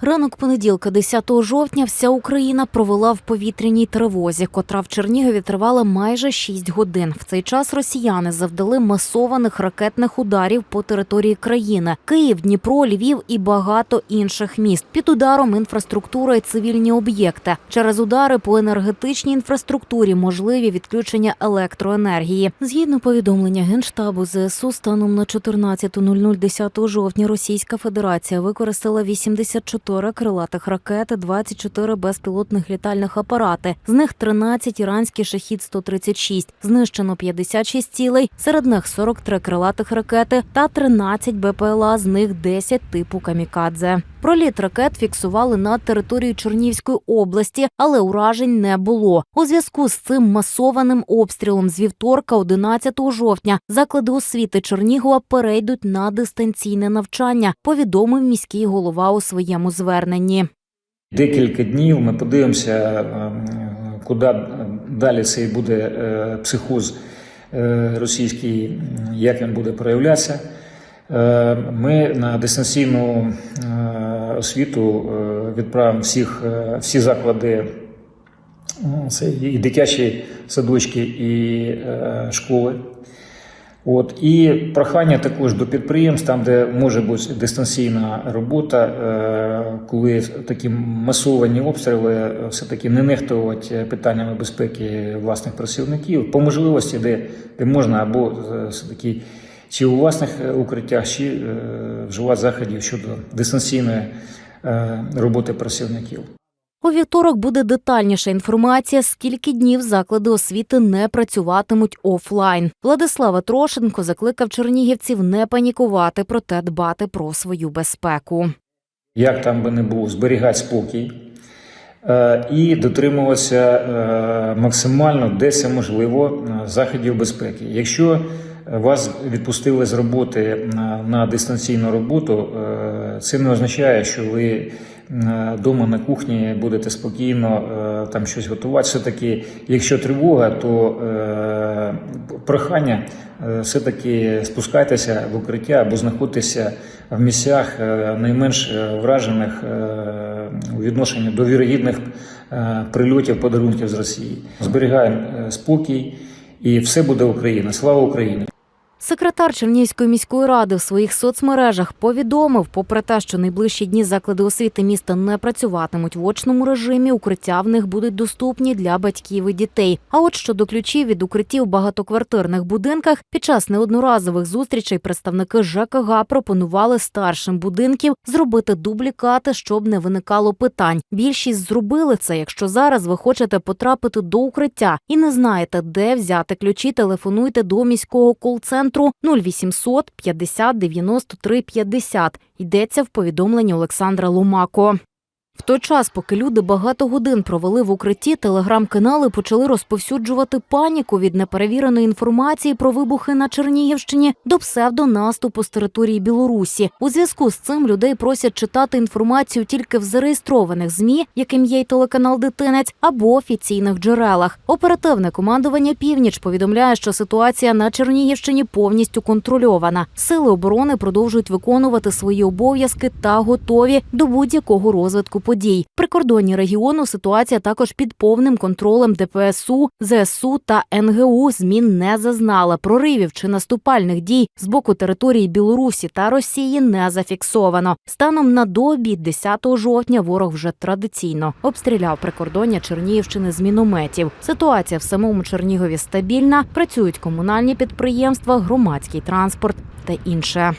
Ранок понеділка, 10 жовтня, вся Україна провела в повітряній тривозі, котра в Чернігові тривала майже 6 годин. В цей час росіяни завдали масованих ракетних ударів по території країни: Київ, Дніпро, Львів і багато інших міст. Під ударом інфраструктура і цивільні об'єкти. Через удари по енергетичній інфраструктурі можливі відключення електроенергії. Згідно повідомлення генштабу ЗСУ, станом на 14.00 10 жовтня Російська Федерація використала 84 крилатих ракети, 24 безпілотних літальних апарати. З них 13 іранські шахід 136 Знищено 56 цілей. Серед них 43 крилатих ракети та 13 БПЛА, з них 10 типу камікадзе. Проліт ракет фіксували над територією Чернігівської області, але уражень не було. У зв'язку з цим масованим обстрілом з вівторка, 11 жовтня, заклади освіти Чернігова перейдуть на дистанційне навчання. Повідомив міський голова у своєму зверненні. Декілька днів ми подивимося, е, куди далі цей буде е, психоз е, російський, як він буде проявлятися. Е, Ми на дистанційну освіту відправимо всіх, всі заклади, це і дитячі садочки, і школи. От і прохання також до підприємств, там, де може бути дистанційна робота, е, коли такі масовані обстріли, е, все-таки не нехтувати питаннями безпеки власних працівників, по можливості, де, де можна або е, все-таки чи у власних укриттях, чи вживати заходів щодо дистанційної роботи працівників. У вівторок буде детальніша інформація, скільки днів заклади освіти не працюватимуть офлайн. Владислава Трошенко закликав чернігівців не панікувати, проте дбати про свою безпеку. як там би не було, зберігати спокій е, і дотримуватися е, максимально, де це можливо, е, заходів безпеки. Якщо вас відпустили з роботи на, дистанційну роботу, це не означає, що ви вдома на кухні будете спокійно е, там щось готувати. Все-таки, якщо тривога, то е, прохання е, все-таки спускайтеся в укриття або знаходьтеся в місцях е, найменш е, вражених е, у відношенні до вірогідних е, прильотів подарунків з Росії. Зберігаємо е, спокій, і все буде Україна. Слава Україні! Секретар Чернігівської міської ради в своїх соцмережах повідомив, попри те, що найближчі дні заклади освіти міста не працюватимуть в очному режимі, укриття в них будуть доступні для батьків і дітей. А от щодо ключів від укриттів в багатоквартирних будинках, під час неодноразових зустрічей представники ЖКГ пропонували старшим будинків зробити дублікати, щоб не виникало питань. Більшість зробили це. Якщо зараз ви хочете потрапити до укриття і не знаєте, де взяти ключі, телефонуйте до міського кол-центру 0800 50 93 50. Йдеться в повідомленні Олександра Ломако. В той час, поки люди багато годин провели в укритті, телеграм-канали почали розповсюджувати паніку від неперевіреної інформації про вибухи на Чернігівщині до псевдонаступу з території Білорусі. У зв'язку з цим людей просять читати інформацію тільки в зареєстрованих змі, яким є й телеканал Дитинець, або офіційних джерелах. Оперативне командування Північ повідомляє, що ситуація на Чернігівщині повністю контрольована. Сили оборони продовжують виконувати свої обов'язки та готові до будь-якого розвитку подій. Прикордонні регіону ситуація також під повним контролем ДПСУ, ЗСУ та НГУ змін не зазнала. Проривів чи наступальних дій з боку території Білорусі та Росії не зафіксовано. Станом на дообід 10 жовтня ворог вже традиційно обстріляв прикордоння Чернігівщини з мінометів. Ситуація в самому Чернігові стабільна. Працюють комунальні підприємства, громадський транспорт та інше.